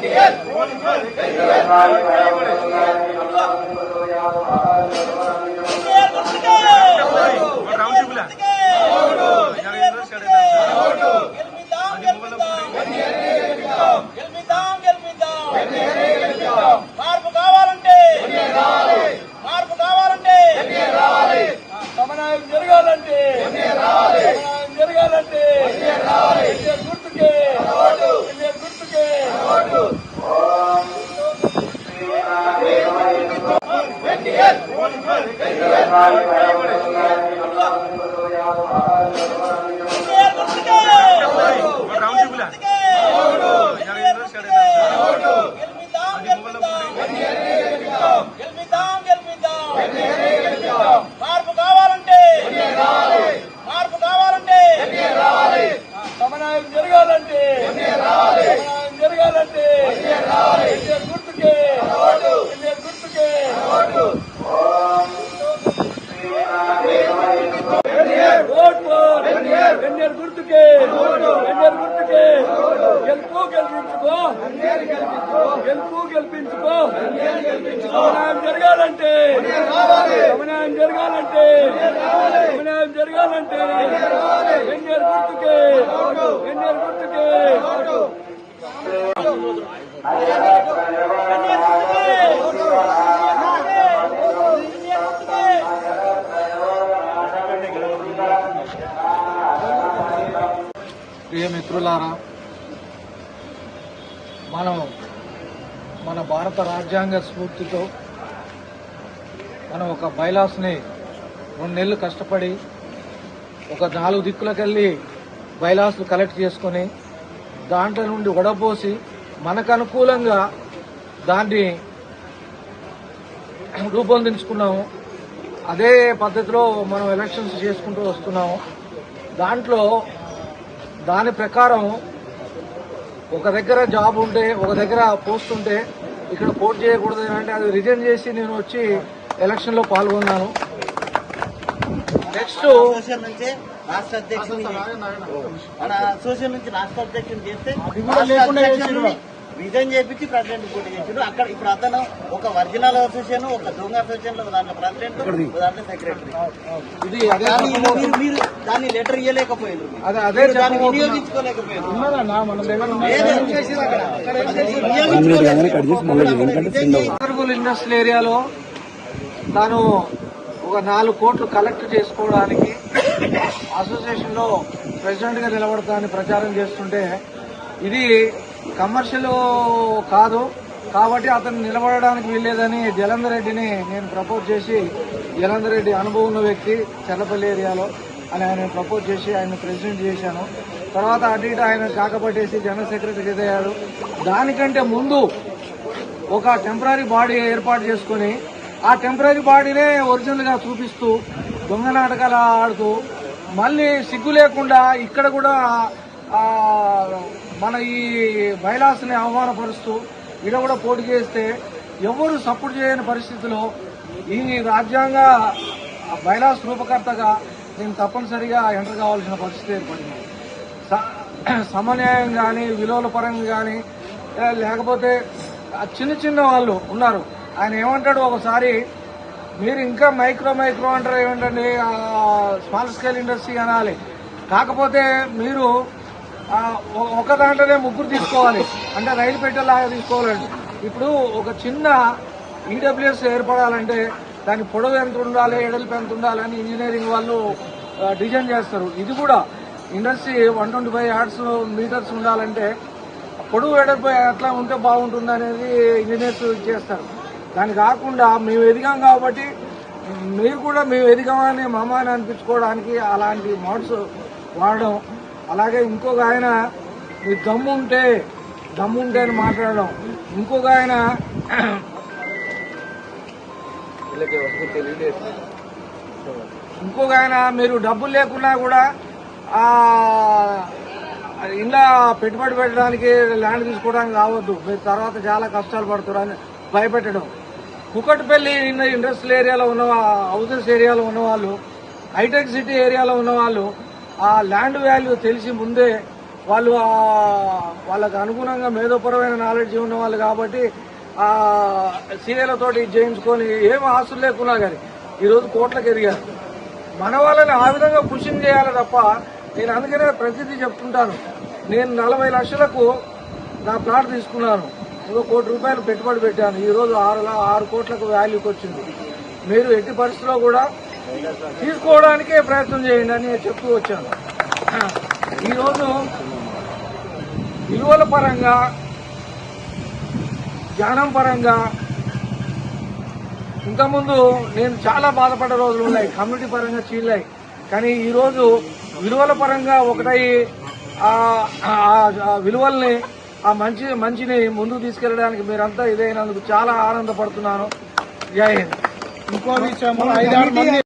Thank you. జరగాలంటే సమన్వయం జరగాలంటే ఇండియన్ గుర్తుకే ఇండియన్ గుర్తుకే ఓట్ ఫోర్ ఎన్ఆర్ గుర్తుకే గుర్తుకే గెలుపు గెలిపించుకో గెలుపు గెలిపించుకో సమన్వయం జరగాలంటే సమన్వయం జరగాలంటే సమన్వయం జరగాలంటే ఎన్ఆర్ గుర్తుకే ఎన్ఆర్ గుర్తుకే ప్రియ మిత్రులారా మనం మన భారత రాజ్యాంగ స్ఫూర్తితో మనం ఒక బైలాస్ని రెండు నెలలు కష్టపడి ఒక నాలుగు దిక్కులకెళ్ళి బైలాస్లు కలెక్ట్ చేసుకొని దాంట్లో నుండి వడపోసి మనకు అనుకూలంగా దాన్ని రూపొందించుకున్నాము. అదే పద్ధతిలో మనం ఎలక్షన్స్ చేసుకుంటూ వస్తున్నాము. దాంట్లో దాని ప్రకారం ఒక దగ్గర జాబ్ ఉంటే ఒక దగ్గర పోస్ట్ ఉంటే ఇక్కడ పోటీ చేయకూడదు అంటే అది రిజైన్ చేసి నేను వచ్చి ఎలక్షన్లో పాల్గొన్నాను. నెక్స్ట్ రాష్ట్ర అధ్యక్షుని మన అసోసియేషన్ నుంచి రాష్ట్ర అధ్యక్షుని చేస్తే రిజైన్ చేపించి ప్రెసిడెంట్ పోటీ చేసిండు. అక్కడ ఇప్పుడు అతను ఒక ఒరిజినల్ అసోసియేషన్ ఒక దొంగ అసోసియేషన్ దాంట్లో ప్రెసిడెంట్ దాంట్లో సెక్రటరీ ఇది. మీరు మీరు దాన్ని లెటర్ ఇవ్వలేకపోయారు అదే అదే దాన్ని. వినియోగించుకోలేకపోయారు ఇండస్ట్రియల్ ఏరియాలో తాను ఒక నాలుగు కోట్లు కలెక్ట్ చేసుకోవడానికి అసోసియేషన్లో ప్రెసిడెంట్గా నిలబడతానని ప్రచారం చేస్తుంటే ఇది కమర్షియల్ కాదు కాబట్టి అతను నిలబడడానికి వీల్లేదని జలంధర్ రెడ్డిని నేను ప్రపోజ్ చేసి జలంధర్ రెడ్డి అనుభవం ఉన్న వ్యక్తి చెర్లపల్లి ఏరియాలో అని ఆయన ప్రపోజ్ చేసి ఆయన ప్రెసిడెంట్ చేశాను. తర్వాత అటు ఇటు ఆయన కాకపట్టేసి జనరల్ సెక్రటరీ అయ్యాడు దానికంటే ముందు ఒక టెంపరీ బాడీ ఏర్పాటు చేసుకొని ఆ టెంపరీ బాడీనే ఒరిజినల్గా చూపిస్తూ దొంగ నాటకాలు ఆడుతూ మళ్ళీ సిగ్గు లేకుండా ఇక్కడ కూడా మన ఈ బైలాస్ని అవమానపరుస్తూ ఈడ కూడా పోటీ చేస్తే ఎవరు సపోర్ట్ చేయని పరిస్థితిలో ఈ రాజ్యాంగ బైలాస్ రూపకర్తగా నేను తప్పనిసరిగా ఎంటర్ కావాల్సిన పరిస్థితి ఏర్పడింది. స- సమన్యాయం కానీ విలువల పరంగా కానీ లేకపోతే చిన్న చిన్న వాళ్ళు ఉన్నారు. ఆయన ఏమంటాడు ఒకసారి మీరు ఇంకా మైక్రో మైక్రో అంటారు ఏమిటండి? స్మాల్ స్కేల్ ఇండస్ట్రీ అనాలి. కాకపోతే మీరు ఒక దాంట్లోనే ముగ్గురు తీసుకోవాలి. అంటే రైలు పెట్టేలాగా తీసుకోవాలండి. ఇప్పుడు ఒక చిన్న ఈడబ్ల్యూఎస్ ఏర్పడాలంటే దాని పొడవు ఎంత ఉండాలి ఎడల్పు ఎంత ఉండాలి అని ఇంజనీరింగ్ వాళ్ళు డిజైన్ చేస్తారు. ఇది కూడా industry one twenty five yards meters ఉండాలంటే పొడవు ఎడల్పు ఎట్లా ఉంటే బాగుంటుంది అనేది ఇంజనీర్స్ చేస్తారు. దాని కాకుండా మేము ఎదిగాం కాబట్టి మీరు కూడా మేము ఎదిగామని మమ్మాని అనిపించుకోవడానికి అలాంటి మోడ్స్ వాడడం అలాగే ఇంకొక ఆయన మీ దమ్ము ఉంటే దమ్ము ఉంటే అని మాట్లాడడం. ఇంకొక ఆయన ఇంకొక ఆయన మీరు డబ్బులు లేకున్నా కూడా ఇలా ఇంట్లో పెట్టుబడి పెట్టడానికి ల్యాండ్ తీసుకోవడానికి రావద్దు. మీరు తర్వాత చాలా కష్టాలు పడుతున్నారు అని భయపెట్టడం. కుకట్పల్లి ఇండస్ట్రియల్ ఏరియాలో ఉన్న హౌసెస్ ఏరియాలో ఉన్నవాళ్ళు హైటెక్ సిటీ ఏరియాలో ఉన్నవాళ్ళు ఆ ల్యాండ్ వాల్యూ తెలిసి ముందే వాళ్ళు వాళ్ళకు అనుగుణంగా మేధోపరమైన నాలెడ్జ్ ఉన్న వాళ్ళు కాబట్టి ఆ సీఏలతోటి చేయించుకొని ఏం ఆస్తులు లేకున్నా కానీ ఈరోజు కోట్లకు ఎదిగారు. మన వాళ్ళని ఆ విధంగా పుషింగ్ చేయాలి తప్ప నేను అందుకనే ప్రతిదీ చెప్తుంటాను. నేను నలభై లక్షలకు నా ప్లాట్ తీసుకున్నాను. ఇంకో కోటి రూపాయలు పెట్టుబడి పెట్టాను. ఈరోజు ఆరు ఆరు కోట్లకు వాల్యూకి వచ్చింది. మీరు ఎట్టి పరిస్థితుల్లో కూడా తీసుకోవడానికే ప్రయత్నం చేయండి అని చెప్తూ వచ్చాను. ఈరోజు విలువల పరంగా జ్ఞానం పరంగా ఇంతకుముందు నేను చాలా బాధపడ్డ రోజులు ఉన్నాయి. కమ్యూనిటీ పరంగా చీలాయి కానీ ఈ రోజు విలువల పరంగా ఒకటై ఆ ఆ- ఆ విలువల్ని ఆ మంచి మంచిని ముందుకు తీసుకెళ్ళడానికి మీరంతా ఇదైనందుకు చాలా ఆనందపడుతున్నాను. జై హింద్. ఇంకో విషయం